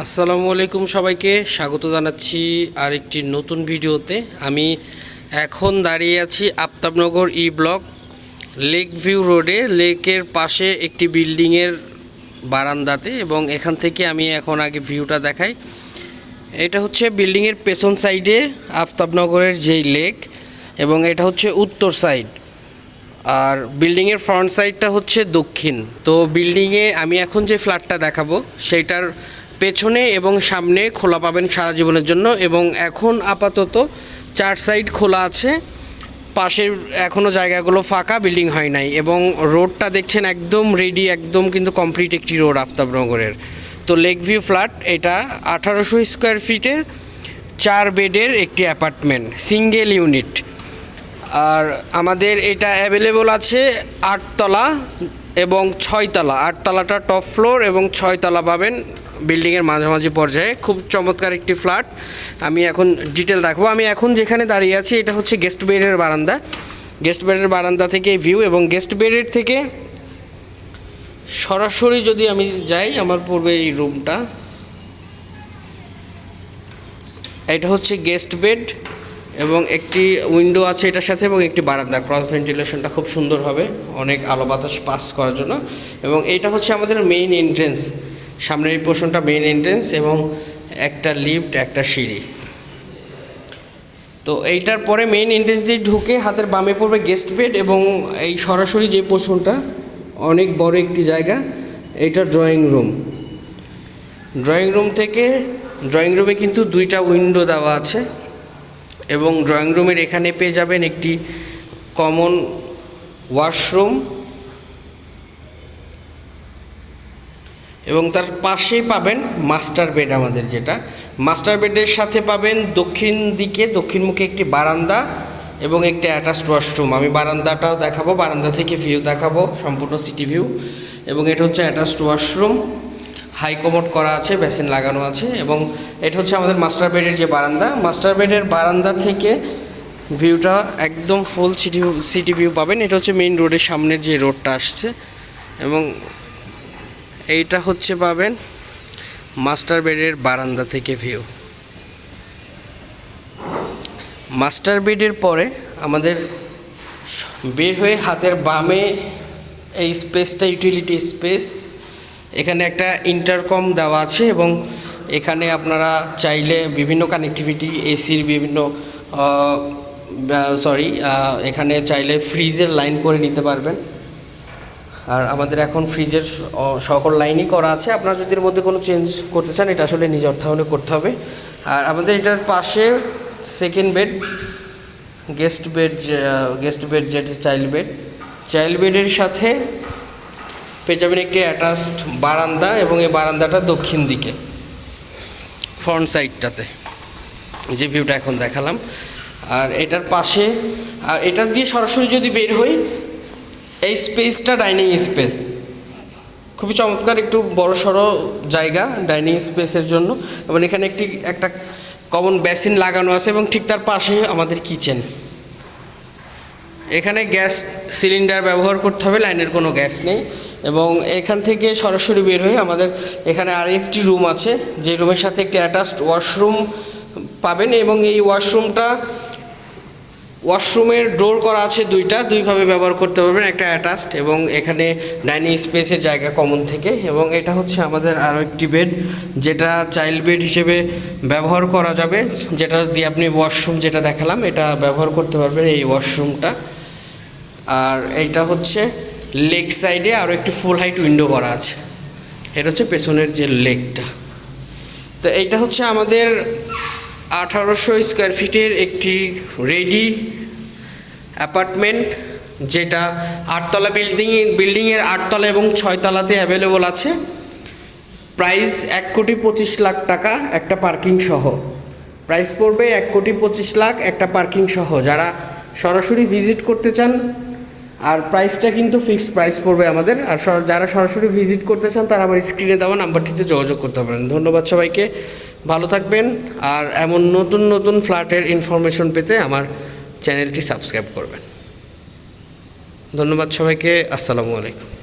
আসসালামু আলাইকুম সবাইকে। স্বাগত জানাচ্ছি আরেকটি নতুন ভিডিওতে। আমি এখন দাঁড়িয়ে আছি Aftabnagar E block, lake view রোডে। লেকের পাশে একটি বিল্ডিংয়ের বারান্দাতে এবং এখান থেকে আমি এখন আগে ভিউটা দেখাই। এটা হচ্ছে বিল্ডিংয়ের পেছন সাইডে আফতাবনগরের যেই লেক এবং এটা হচ্ছে উত্তর সাইড। আর বিল্ডিংয়ের ফ্রন্ট সাইডটা হচ্ছে দক্ষিণ। তো বিল্ডিংয়ে আমি এখন যে ফ্ল্যাটটা দেখাবো, সেইটার পেছনে এবং সামনে খোলা পাবেন সারা জীবনের জন্য এবং এখন আপাতত চার সাইড খোলা আছে। পাশের এখনও জায়গাগুলো ফাঁকা, বিল্ডিং হয় নাই এবং রোডটা দেখছেন একদম রেডি একদম কিন্তু কমপ্লিট একটি রোড আফতাবনগরের। তো লেক ভিউ ফ্ল্যাট এটা আঠারোশো স্কোয়ার ফিটের চার বেডের একটি অ্যাপার্টমেন্ট সিঙ্গেল ইউনিট আর আমাদের এটা অ্যাভেলেবল আছে আটতলা এবং ছয়তলা। আটতলাটা টপ ফ্লোর এবং ছয়তলা পাবেন বিল্ডিংয়ের মাঝামাঝি পর্যায়ে। খুব চমৎকার একটি ফ্ল্যাট আমি এখন ডিটেল রাখব আমি এখন যেখানে দাঁড়িয়ে আছি, এটা হচ্ছে গেস্ট বেডের বারান্দা। গেস্ট বেডের বারান্দা থেকে ভিউ এবং গেস্ট বেডের থেকে সরাসরি যদি আমি যাই, আমার পূর্বে এই রুমটা এটা হচ্ছে গেস্ট বেড এবং একটি উইন্ডো আছে এটার সাথে এবং একটি বারান্দা ক্রস ভেন্টিলেশনটা খুব সুন্দর হবে, অনেক আলো বাতাস পাস করার জন্য। এবং এটা হচ্ছে আমাদের মেইন এন্ট্রেন্স সামনের এই পোর্শনটা মেইন এন্ট্রেন্স এবং একটা লিফট একটা সিঁড়ি। তো এইটার পরে মেইন এন্ট্রেন্স দিয়ে ঢুকে হাতের বামে পড়বে গেস্ট বেড এবং এই সরাসরি যে পোর্শনটা অনেক বড় একটি জায়গা এটা ড্রয়িং রুম ড্রয়িং রুম থেকে ড্রয়িং রুমে কিন্তু দুইটা উইন্ডো দেওয়া আছে। এবং ড্রয়িং রুমের এখানে পেয়ে যাবেন একটি কমন ওয়াশরুম এবং তার পাশেই পাবেন মাস্টার বেড আমাদের যেটা। মাস্টার বেডের সাথে পাবেন দক্ষিণ দিকে দক্ষিণমুখী একটি বারান্দা এবং একটি অ্যাটাচড ওয়াশরুম আমি বারান্দাটাও দেখাবো, বারান্দা থেকে ভিউ দেখাবো, সম্পূর্ণ সিটি ভিউ এবং এটা হচ্ছে অ্যাটাচড ওয়াশরুম হাই কমোড করা আছে, বেসিন লাগানো আছে এবং এটা হচ্ছে আমাদের মাস্টার বেডের যে বারান্দা। মাস্টার বেডের বারান্দা থেকে ভিউটা একদম ফুল সিটি সিটি ভিউ পাবেন। এটা হচ্ছে মেইন রোডের সামনের যে রোডটা আসছে এবং এইটা হচ্ছে পাবেন মাস্টার বেডের বারান্দা থেকে ভিউ। মাস্টার বেডের পরে আমাদের বের হয়ে হাতের বামে এই স্পেসটা, ইউটিলিটি স্পেস এখানে একটা ইন্টারকম দেওয়া আছে এবং এখানে আপনারা চাইলে বিভিন্ন কানেক্টিভিটি এসির বিভিন্ন সরি এখানে চাইলে ফ্রিজের লাইন করে নিতে পারবেন। আর আমাদের এখন ফ্রিজের সকল লাইনই করা আছে। আপনারা যদি এর মধ্যে কোনো চেঞ্জ করতে চান, এটা আসলে নিজ অর্থায়নে করতে হবে। আর আমাদের এটার পাশে second bed guest bed guest bed যেটা চাইল্ড বেড চাইল্ড বেডের সাথে পেয়ে যাবেন একটি অ্যাটাচড বারান্দা এবং এই বারান্দাটা দক্ষিণ দিকে ফ্রন্ট সাইডটাতে যে ভিউটা এখন দেখালাম। আর এটার পাশে, আর এটা দিয়ে সরাসরি যদি বের হই, এই স্পেসটা ডাইনিং স্পেস খুবই চমৎকার, একটু বড় সড়ো জায়গা ডাইনিং স্পেসের জন্য। এবং এখানে একটি, একটা কমন বেসিন লাগানো আছে এবং ঠিক তার পাশে আমাদের কিচেন এখানে গ্যাস সিলিন্ডার ব্যবহার করতে হবে, লাইনের কোনো গ্যাস নেই। এবং এখান থেকে সরাসরি বের হয়ে আমাদের এখানে আরেকটি রুম আছে। যে রুমের সাথে একটি অ্যাটাচড ওয়াশরুম পাবেন এবং এই ওয়াশরুমটা ওয়াশরুমের ডোর করা আছে দুইটা। দুইভাবে ব্যবহার করতে পারবেন। একটা অ্যাটাচড এবং এখানে ডাইনিং স্পেসের জায়গা কমন থেকে। এবং এটা হচ্ছে আমাদের আরও একটি বেড যেটা চাইল্ড বেড হিসেবে ব্যবহার করা যাবে। যেটা দিয়ে আপনি ওয়াশরুম যেটা দেখালাম, এটা ব্যবহার করতে পারবেন এই ওয়াশরুমটা আর এইটা হচ্ছে লেগ সাইডে আরও একটি ফুল হাইট উইন্ডো করা আছে। এটা হচ্ছে পেছনের যে লেগটা তো এইটা হচ্ছে আমাদের আঠারোশো স্কোয়ার ফিটের একটি রেডি অ্যাপার্টমেন্ট যেটা আটতলা বিল্ডিং বিল্ডিংয়ের আটতলা এবং ছয়তলাতে অ্যাভেলেবল আছে। প্রাইস এক কোটি পঁচিশ লাখ টাকা একটা পার্কিং সহ। প্রাইস পড়বে এক কোটি পঁচিশ লাখ একটা পার্কিং সহ। যারা সরাসরি ভিজিট করতে চান আর প্রাইসটা কিন্তু ফিক্সড প্রাইস পড়বে আমাদের। আর যারা সরাসরি ভিজিট করতে চান, তারা আমার স্ক্রিনে দেওয়া নাম্বারটিতে যোগাযোগ করতে পারেন। ধন্যবাদ সবাইকে। ভালো থাকবেন। আর এমন নতুন নতুন ফ্ল্যাটের ইনফরমেশন পেতে আমার চ্যানেলটি সাবস্ক্রাইব করবেন। ধন্যবাদ সবাইকে। আসসালামু আলাইকুম।